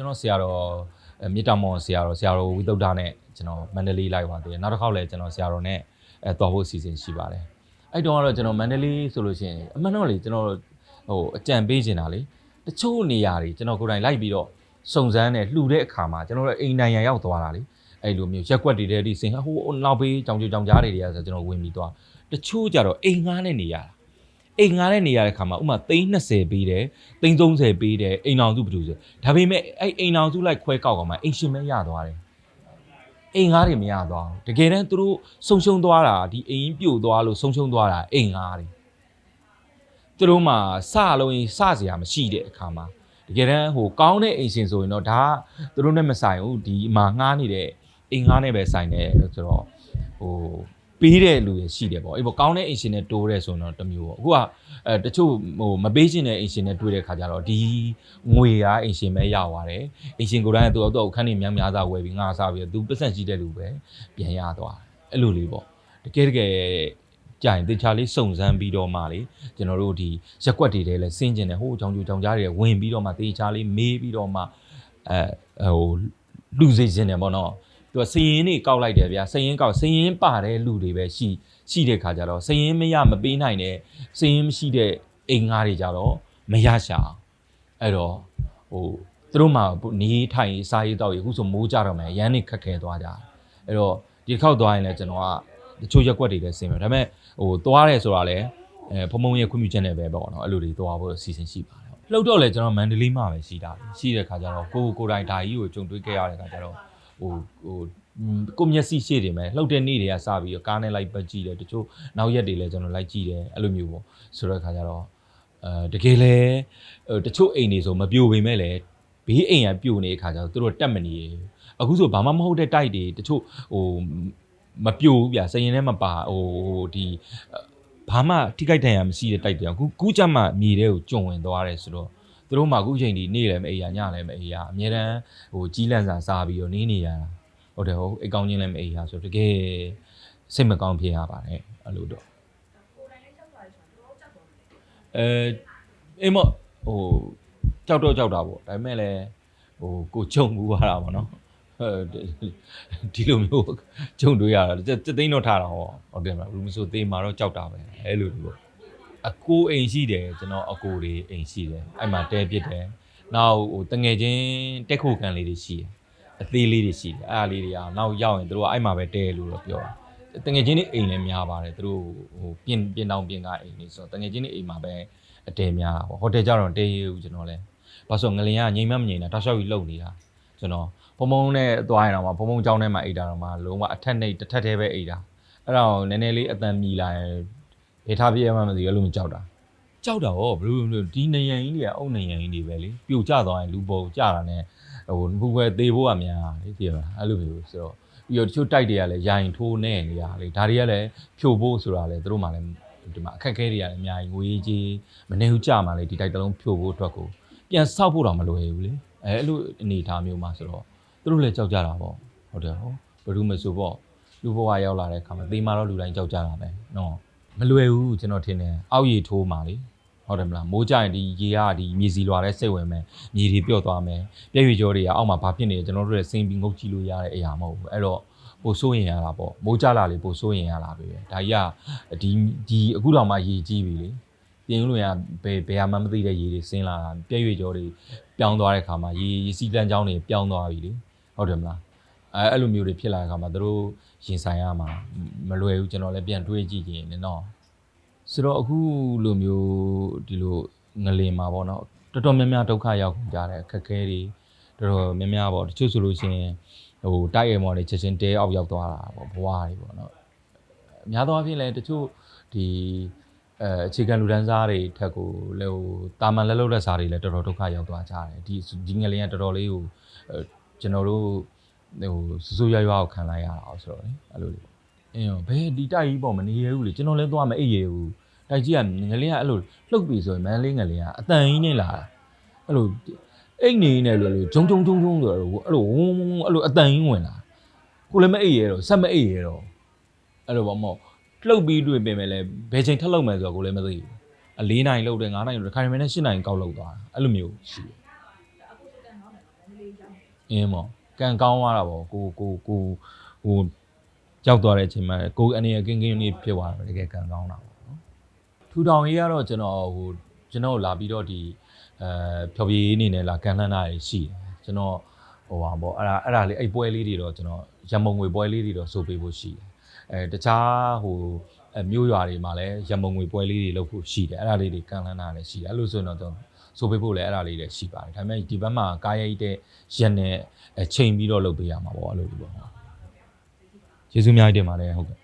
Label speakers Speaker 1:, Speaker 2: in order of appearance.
Speaker 1: ကျွန်တော်ဆရာတော်အဲမြေတာမောင်ဆရာတော်ဆရာတော်ဝိသုဒ္ဓနဲ့ကျွန်တော်မန္တလေးလိုက်သွားသေးတယ်နောက်တစ်ခေါက်လည်းကျွန်တော်ဆရာတော်နဲ့အဲတော်ဖို့အစီအစဉ်ရှိပါတယ်အဲ့တုန်းကတော့ကျွန်တော်မန္တလေးဆိုလို့ရှိရင်အမှန်တော့လေကျွန်တော်ဟိုအကြံပေးချင်တာလေတချို့နေရာတွေကျွန်တော်ကိုယ်တိုင်လိုက်ပြီးတော့စုံစမ်းတယ်လှူတဲ့အခါမှာကျွန်တော်တို့အိမ်နိုင်ရန်ရောက်သွားတာလေအဲ့လိုမျိုးရက်ွက်တွေတဲ့ဒီစင်ဟိုနောက်ပေးကြောင်ကြကြောင်ကြားတွေတွေကဆိုကျွန်တော်ဝင်ပြီးသွားတချို့ကြတော့အိမ်ငားနဲ့နေရတာ အိမ်ငားတဲ့နေရာတဲ့ခါမှာဥမာ320ပေးတယ်330ပေးတယ်အိမ်အောင်စုဘယ်သူဆိုဒါပေမဲ့အဲ့အိမ်အောင်စုလိုက်ခွဲကောက်ကောင်မှအိမ်ရှင်မဲရသွားတယ်အိမ်ငားတွေမရသွားဘူးတကယ်တမ်းသူတို့ဆုံရှုံသွားတာဒီအိမ်ပြို့သွားလို့ဆုံရှုံသွားတာအိမ်ငားတွေသူတို့မှစလုံးရင်စစရာမရှိတဲ့အခါမှာတကယ်တမ်းဟိုကောင်းတဲ့အိမ်ရှင်ဆိုရင်တော့ဒါကသူတို့နဲ့မဆိုင်ဘူးဒီမှာငားနေတဲ့အိမ်ငားနဲ့ပဲဆိုင်တယ်ဆိုတော့ဟို ပေးတဲ့လူရရှိတယ်ပေါ့အေးပေါ့ကောင်းတဲ့အိမ်ရှင်နဲ့တိုးရဲဆိုရင်တော့တစ်မျိုးပေါ့အခုကအဲတချို့ဟိုမပေးချင်တဲ့အင်ရှင်နဲ့တွေ့တဲ့ခါကျတော့ဒီငွေကအင်ရှင်ပဲရသွားတယ်အင်ရှင်ကိုယ်တိုင်ကသူ့တော့အခန်းနေများများစားဝယ်ပြီးငါစားပြီးတော့သူပတ်စံရှိတဲ့လူပဲပြန်ရသွားတယ်အဲ့လိုလေးပေါ့တကယ်တကယ်ကြာရင်တေချာလေးစုံစမ်းပြီးတော့မှလေကျွန်တော်တို့ဒီရက်ွက်တွေထဲလဲဆင်းကျင်တယ်ဟိုချောင်ချူချောင်ကြားတွေဝင်ပြီးတော့မှတေချာလေးမေးပြီးတော့မှအဲဟိုလူစေခြင်းတယ်ပေါ့နော် သူကစရင်နေကောက်လိုက်တယ်ဗျာစရင်ကောက်စရင်ပါတဲ့လူတွေပဲရှိရှိတဲ့ခါကျတော့စရင်မရမပေးနိုင်တဲ့စင်းမရှိတဲ့အိမ်ငါးတွေကြတော့မရရှာအောင်အဲ့တော့ဟိုသူတို့မှနေထိုင်စားရေးတော့ရအခုဆိုမိုးကြတော့မယ်ရမ်းနေခက်ခဲသွားကြတယ်အဲ့တော့ဒီတစ်ခေါက်သွားရင်လည်းကျွန်တော်ကတချို့ရက်ွက်တွေလည်းဆင်းမယ်ဒါပေမဲ့ဟိုသွားတယ်ဆိုတာလည်းအဲဖုံဖုံရဲ့ခွင့်ပြုချက်နဲ့ပဲပေါ့နော်အဲ့လိုတွေသွားဖို့အစီအစဉ်ရှိပါတယ်လှုပ်တော့လေကျွန်တော်မန္တလေးမှာပဲရှိတာရှိတဲ့ခါကျတော့ကိုကိုတိုင်ဓာကြီးကိုကြုံတွေ့ခဲ့ရတဲ့ခါကျတော့ ဟိုဟိုကိုမျက်စိရှေ့တွေမယ်လှုပ်တဲ့နေ့တွေကစပြီးတော့ကားနဲ့လိုက်ပတ်ကြည့်တယ်တချို့နောက်ရက်တွေလည်းကျွန်တော်လိုက်ကြည့်တယ်အဲ့လိုမျိုးပေါ့ဆိုတော့ခါကျတော့အဲတကယ်လဲဟိုတချို့အိမ်တွေဆိုမပြိုပေမဲ့လည်းဘေးအိမ်ကပြိုနေတဲ့ခါကျတော့သူတို့တက်မနေဘူးအခုဆိုဘာမှမဟုတ်တဲ့တိုက်တွေတချို့ဟိုမပြိုဘူးဗျစရင်ထဲမပါဟိုဒီဘာမှထိခိုက်ဒဏ်ရာမရှိတဲ့တိုက်တွေအခုကူးကြမှာမြေထဲကိုကျုံဝင်သွားတယ်ဆိုတော့ သူတို့မှအခုချိန်ဒီနေ့လည်းမအေးရညလည်းမအေးရအများတန်းဟိုကြီးလန့်စာစားပြီးတော့နေနေရတာဟုတ်တယ်ဟုတ်အိတ်ကောင်းချင်းလည်းမအေးရဆိုတော့တကယ်စိတ်မကောင်းဖြစ်ရပါတယ်အဲ့လိုတော့အဲအိမ်မဟိုကြောက်တော့ကြောက်တာပေါ့ဒါပေမဲ့လည်းဟိုကိုကြုံဘူးရတာပေါ့နော်အဲဒီလိုမျိုးကြုံတွေ့ရတာစက်သိန်းတော့ထားတာဟောဟုတ်တယ်မလားဘူးမဆိုသေးမှာတော့ကြောက်တာပဲအဲလိုလိုပေါ့ အကိုအိမ်ရှိတယ်ကျွန်တော်အကိုတွေအိမ်ရှိတယ်အဲ့မှာတဲပစ်တယ်နောက်ဟိုတငယ်ချင်းတက်ခုခံလေးတွေရှိတယ်အသေးလေးတွေရှိတယ်အဲ့အားလေးတွေကနောက်ရောက်ရင်တို့ကအဲ့မှာပဲတဲလို့တော့ပြောတာတငယ်ချင်းတွေအိမ်လည်းများပါတယ်သူတို့ဟိုပြင်ပြင်တောင်ပြင်ကအိမ်လေးဆိုတော့တငယ်ချင်းတွေအိမ်မှာပဲအတဲများတာပေါ့ဟိုတယ်ကြတော့တဲရဘူးကျွန်တော်လည်းဘာလို့ဆိုငလင်ကငိမ်မမငိမ်တာတောက်လျှောက်ကြီးလှုပ်နေတာကျွန်တော်ဘုံဘုံနဲ့သွားရင်တော့မှဘုံဘုံကျောင်းထဲမှာအိတ်တာတော့မှလုံးဝအထက်နှိပ်တစ်ထက်တည်းပဲအိတ်တာအဲ့ဒါကိုနည်းနည်းလေးအတန်မြည်လာရင် ဘေးထားပြည့်ရမှမသိဘူးအဲ့လိုမျိုးကြောက်တာကြောက်တာဟောဘယ်လိုမျိုးဒီနေရန်ကြီးတွေကအုတ်နေရန်ကြီးတွေပဲလေပြိုကျသွားရင်လူပေါ်ကျတာနဲ့ဟိုဘူးပဲသေးဖို့ကများလေသိရမလားအဲ့လိုမျိုးဆိုတော့ပြီးတော့တချို့တိုက်တွေကလည်းယာယင်ထိုးနေနေရလေဒါတွေကလည်းဖြို့ဖို့ဆိုတာလည်းသူတို့မှလည်းဒီမှာအခက်အခဲတွေကလည်းအများကြီးငွေကြီးမနေဘူးကြမှာလေဒီတိုက်တစ်လုံးဖြို့ဖို့အတွက်ကိုပြန်ဆောက်ဖို့တော့မလွယ်ဘူးလေအဲအဲ့လိုအနေအထားမျိုးမှာဆိုတော့သူတို့လည်းကြောက်ကြတာပေါ့ဟုတ်တယ်ဟောဘယ်သူမှဆိုပေါ့လူဘဝရောက်လာတဲ့အခါမှာသေမာတော့လူတိုင်းကြောက်ကြတာပဲနော် မလွယ်ဘူးကျွန်တော်ထင်တယ်အောက်ရည်ထိုးမှာလေဟုတ်တယ်မလားမိုးကြရင်ဒီရေကဒီမြေစီလွာတဲ့စိတ်ဝင်မယ်မြေတွေပြော့သွားမယ်ပြည့်ရွေကြောတွေကအောက်မှာဘာဖြစ်နေလဲကျွန်တော်တို့လည်းစိမ့်ပြီးငုတ်ကြည့်လို့ရတဲ့အရာမဟုတ်ဘူးအဲ့တော့ပိုစိုးရင်ရတာပေါ့မိုးကြလာလေပိုစိုးရင်ရတာပဲဒါကြီးကဒီဒီအခုတော့မှရေကြီးပြီလေပြင်လို့ရဘယ်ဘယ်ဟာမှမသိတဲ့ရေတွေဆင်းလာတာပြည့်ရွေကြောတွေပြောင်းသွားတဲ့ခါမှာရေရေစီးတန်းချောင်းတွေပြောင်းသွားပြီလေဟုတ်တယ်မလား အဲအဲ့လိုမျိုးတွေဖြစ်လာတဲ့ခါမှာတို့ရင်ဆိုင်ရမှာမလွယ်ဘူးကျွန်တော်လည်းပြန်တွေးကြည့်ကြည့်ရင်နော်ဆိုတော့အခုလိုမျိုးဒီလိုငလင်မှာပေါ့နော်တော်တော်များများဒုက္ခရောက်ကြတယ်အခက်အခဲတွေတော်တော်များများပေါ့တချို့ဆိုလို့ရှိရင်ဟိုတိုက်ရဲမော်တွေချက်ချင်းတဲအောက်ရောက်သွားတာပေါ့ဘဝတွေပေါ့နော်အများသောအားဖြင့်လည်းတချို့ဒီအဲအခြေခံလူဒန်းစားတွေထက်ကိုလေဟိုတာမန်လက်လုပ်လက်စားတွေလည်းတော်တော်ဒုက္ခရောက်သွားကြတယ်ဒီဒီငလင်ကတော်တော်လေးဟိုအဲကျွန်တော်တို့ ဟိုစူးစူးရွရွကိုခံလိုက်ရတာအောင်ဆိုတော့လေအဲ့လိုလေးပေါ့အင်းဘယ်ဒီတိုက်ကြီးပေါ့မနေရဘူးလေကျွန်တော်လည်းသွားမအိပ်ရဘူးတိုက်ကြီးကငလင်ကအဲ့လိုလှုပ်ပြီဆိုရင်မန်းလေးငလင်ကအတန်ကြီးနဲ့လာတာအဲ့လိုအိတ်နေနေလို့လို့ဂျုံဂျုံဂျုံဂျုံဆိုတော့အဲ့လိုဝုန်းဝုန်းအဲ့လိုအတန်ကြီးဝင်လာကိုလည်းမအိပ်ရတော့ဆက်မအိပ်ရတော့အဲ့လိုပေါ့မော့လှုပ်ပြီးတွေ့ပြင်မယ်လဲဘယ်ချိန်ထပ်လှုပ်မယ်ဆိုတော့ကိုလည်းမသိဘူးအ၄နိုင်လှုပ်တယ်၅နိုင်လှုပ်တယ်ခါရမယ်နဲ့၈နိုင်ကောက်လှုပ်သွားတာအဲ့လိုမျိုးရှိတယ်အင်းမော် ကန်ကောင်းသွားတာပေါ့ကိုကိုကိုဟိုကြောက်သွားတဲ့အချိန်မှာကိုအနေရကင်းကင်းလေးဖြစ်သွားတယ်တကယ်ကန်ကောင်းတာပေါ့နော်ထူထောင်ရေးကတော့ကျွန်တော်ဟိုကျွန်တော်လာပြီးတော့ဒီအဲဖြော်ပြရေးအနေနဲ့လာကန်လှမ်းတာရှိတယ်ကျွန်တော်ဟိုပါပေါ့အဲ့ဒါအဲ့ဒါလေးအဲ့ပွဲလေးတွေတော့ကျွန်တော်ရမုံငွေပွဲလေးတွေတော့စိုးပေးဖို့ရှိတယ်အဲတခြားဟိုအမျိုးရွာတွေမှာလည်းရမုံငွေပွဲလေးတွေလုပ်ဖို့ရှိတယ်အဲ့ဒါလေးတွေကန်လှမ်းတာလည်းရှိတယ်အဲ့လိုဆိုရင်တော့ ဆိုပေးဖို့လည်းအဲ့ဒါလေးတွေရှိပါတယ်ဒါပေမဲ့ဒီဘက်မှာကားရိုက်တဲ့ရက်နဲ့အချိန်ပြီးတော့လုပ်ပေးရမှာပေါ့အဲ့လိုလိုပေါ့ကျေးဇူးအများကြီးတင်ပါတယ်ဟုတ်ကဲ့